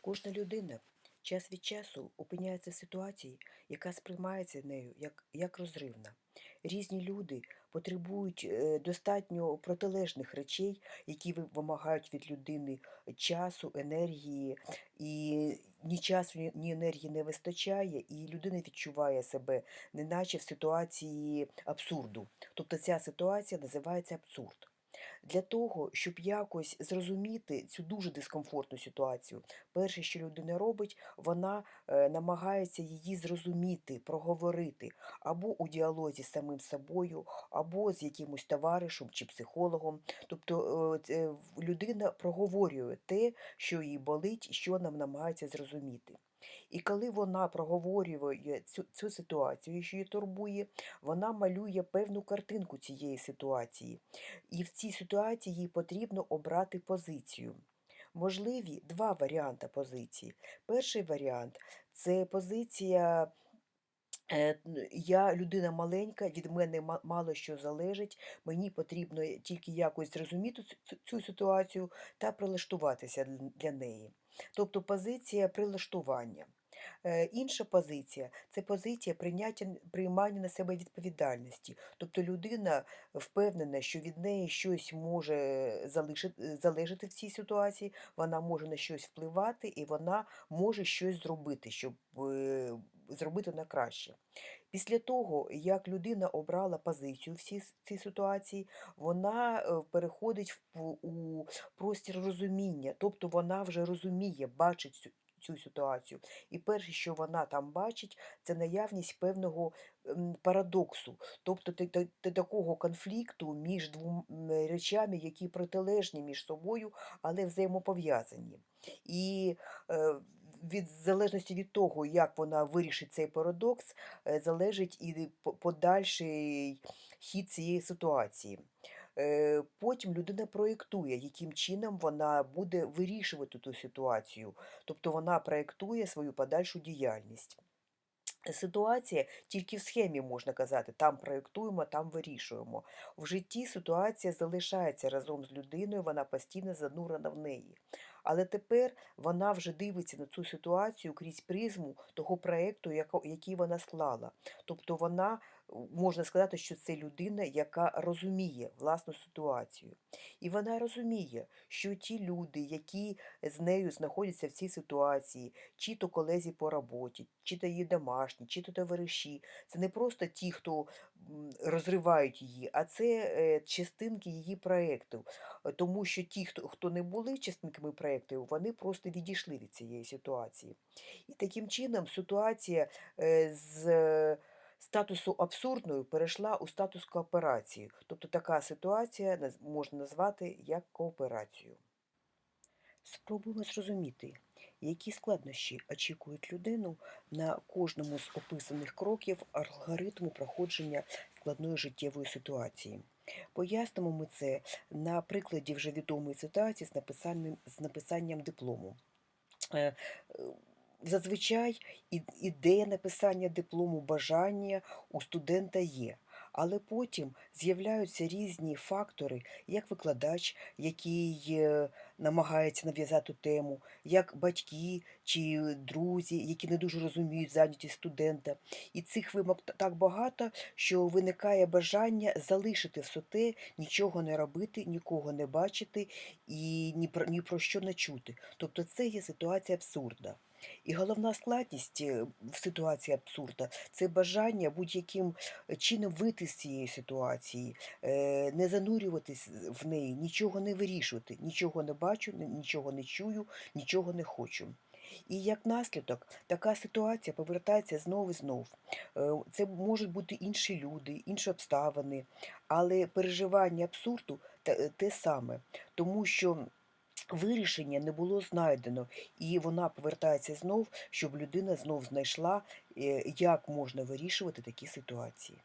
Кожна людина час від часу опиняється в ситуації, яка сприймається нею як, як розривна. Різні люди потребують е, достатньо протилежних речей, які вимагають від людини часу, енергії, і ні часу, ні енергії не вистачає, і людина відчуває себе неначе в ситуації абсурду. Тобто ця ситуація називається абсурд. Для того, щоб якось зрозуміти цю дуже дискомфортну ситуацію, перше, що людина робить, вона е, намагається її зрозуміти, проговорити або у діалозі з самим собою, або з якимось товаришем чи психологом. Тобто е, людина проговорює те, що їй болить, що нам намагається зрозуміти. І коли вона проговорює цю, цю ситуацію, що її турбує, вона малює певну картинку цієї ситуації. І в цій ситуації їй потрібно обрати позицію. Можливі два варіанти позиції. Перший варіант це позиція. Е, Я людина маленька, від мене ма- мало що залежить. Мені потрібно тільки якось зрозуміти цю ситуацію та прилаштуватися для неї. Тобто позиція прилаштування. Е, Інша позиція це позиція прийняття приймання на себе відповідальності. Тобто людина впевнена, що від неї щось може залежати в цій ситуації, вона може на щось впливати і вона може щось зробити, щоб е, зробити на краще. Після того, як людина обрала позицію в цій, ситуації, вона е, переходить у простір розуміння, тобто вона вже розуміє, бачить цю, цю ситуацію. І перше, що вона там бачить, це наявність певного парадоксу, тобто те- такого конфлікту між двома речами, які протилежні між собою, але взаємопов'язані. І е, від залежності від того, як вона вирішить цей парадокс, е, залежить і подальший хід цієї ситуації. Е, Потім людина проєктує, яким чином вона буде вирішувати ту ситуацію, тобто вона проєктує свою подальшу діяльність. Ситуація тільки в схемі можна казати, там проєктуємо, там вирішуємо. В житті ситуація залишається разом з людиною, вона постійно занурена в неї. Але тепер вона вже дивиться на цю ситуацію крізь призму того проєкту, який вона склала. Тобто вона, можна сказати, що це людина, яка розуміє власну ситуацію. І вона розуміє, що ті люди, які з нею знаходяться в цій ситуації, чи то колезі по роботі, чи то її домашні, чи то товариші. Це не просто ті, хто розривають її, а це е, частинки її проєкту. Тому що ті, хто, хто не були частинками проєкту, вони просто відійшли від цієї ситуації. І таким чином ситуація е, з статусу абсурдної перейшла у статус кооперації. Тобто така ситуація можна назвати як кооперацію. Спробуємо зрозуміти, які складнощі очікують людину на кожному з описаних кроків алгоритму проходження складної життєвої ситуації. Пояснимо ми це на прикладі вже відомої ситуації з написанням, з написанням диплому. Зазвичай ідея написання диплому, бажання у студента є, але потім з'являються різні фактори, як викладач, який е, намагається нав'язати тему, як батьки чи друзі, які не дуже розуміють зайнятість студента. І цих вимог так багато, що виникає бажання залишити все те, нічого не робити, нікого не бачити і ні про, ні про що не чути. Тобто це є ситуація абсурда. І головна складність е, в ситуації абсурда це бажання будь-яким чином вийти з цієї ситуації, е, не занурюватись в неї, нічого не вирішувати, нічого не бачу, нічого не чую, нічого не хочу. І як наслідок така ситуація повертається знову і знов. Е, Це можуть бути інші люди, інші обставини, але переживання абсурду те саме, тому що вирішення не було знайдено, і вона повертається знов, щоб людина знов знайшла, е, як можна вирішувати такі ситуації.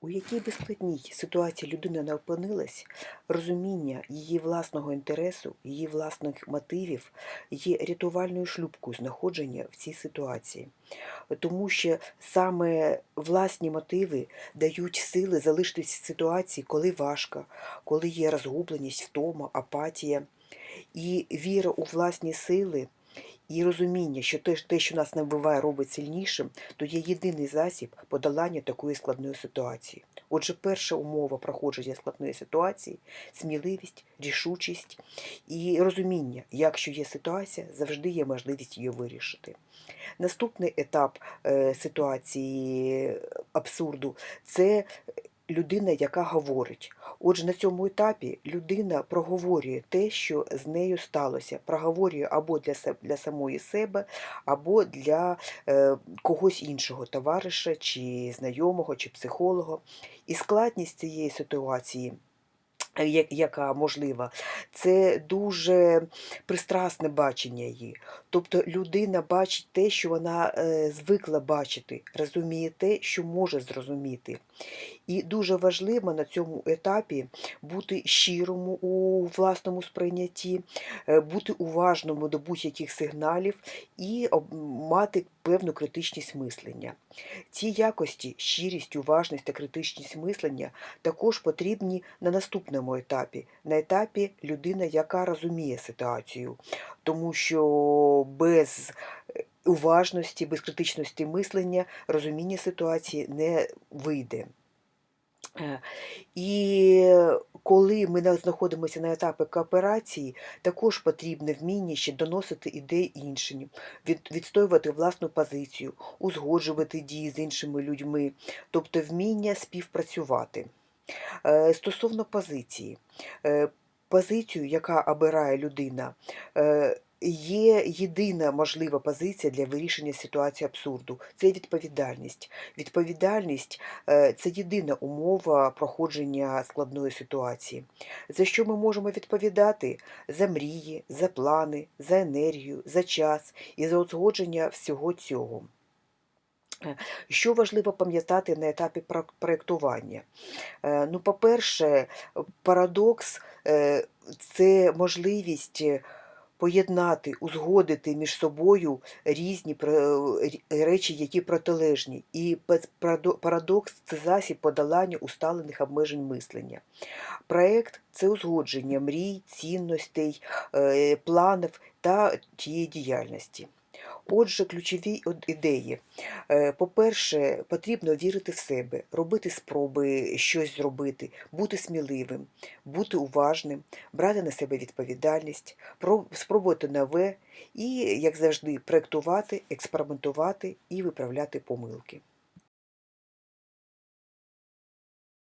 У якій би складній ситуації людина не опинилась, розуміння її власного інтересу, її власних мотивів є рятувальною шлюпкою знаходження в цій ситуації. Тому що саме власні мотиви дають сили залишитись в ситуації, коли важко, коли є розгубленість, втома, апатія. І віра у власні сили, і розуміння, що те, що нас набиває, робить сильнішим, то є єдиний засіб подолання такої складної ситуації. Отже, перша умова проходження складної ситуації сміливість, рішучість і розуміння, якщо є ситуація, завжди є можливість її вирішити. Наступний етап е, ситуації абсурду це людина, яка говорить. Отже, на цьому етапі людина проговорює те, що з нею сталося, проговорює або для се- для самої себе, або для е, когось іншого, товариша, чи знайомого, чи психолога. І складність цієї ситуації. Яка можлива, це дуже пристрасне бачення її. Тобто людина бачить те, що вона е, звикла бачити, розуміє те, що може зрозуміти. І дуже важливо на цьому етапі бути щирому у власному сприйнятті, е, бути уважному до будь-яких сигналів і мати певну критичність мислення. Ці якості, щирість, уважність та критичність мислення також потрібні на наступному етапі, на етапі людина, яка розуміє ситуацію. Тому що без уважності, без критичності мислення розуміння ситуації не вийде. Е, І коли ми знаходимося на етапі кооперації, також потрібне вміння ще доносити ідеї іншим, відстоювати власну позицію, узгоджувати дії з іншими людьми, тобто вміння співпрацювати. Е, Стосовно позиції, Е, позицію, яка обирає людина, є єдина можлива позиція для вирішення ситуації абсурду це відповідальність. Відповідальність е, це єдина умова проходження складної ситуації. За що ми можемо відповідати? За мрії, за плани, за енергію, за час і за узгодження всього цього. Е, Що важливо пам'ятати на етапі про- проєктування? Е, Ну, по-перше, парадокс це можливість поєднати, узгодити між собою різні про- речі, які протилежні. І парадокс це засіб подолання усталених обмежень мислення. Проект це узгодження мрій, цінностей, е, планів та тієї діяльності. Отже, ключові ідеї. Е, По-перше, потрібно вірити в себе, робити спроби щось зробити, бути сміливим, бути уважним, брати на себе відповідальність, спробувати нове і, як завжди, проєктувати, експериментувати і виправляти помилки.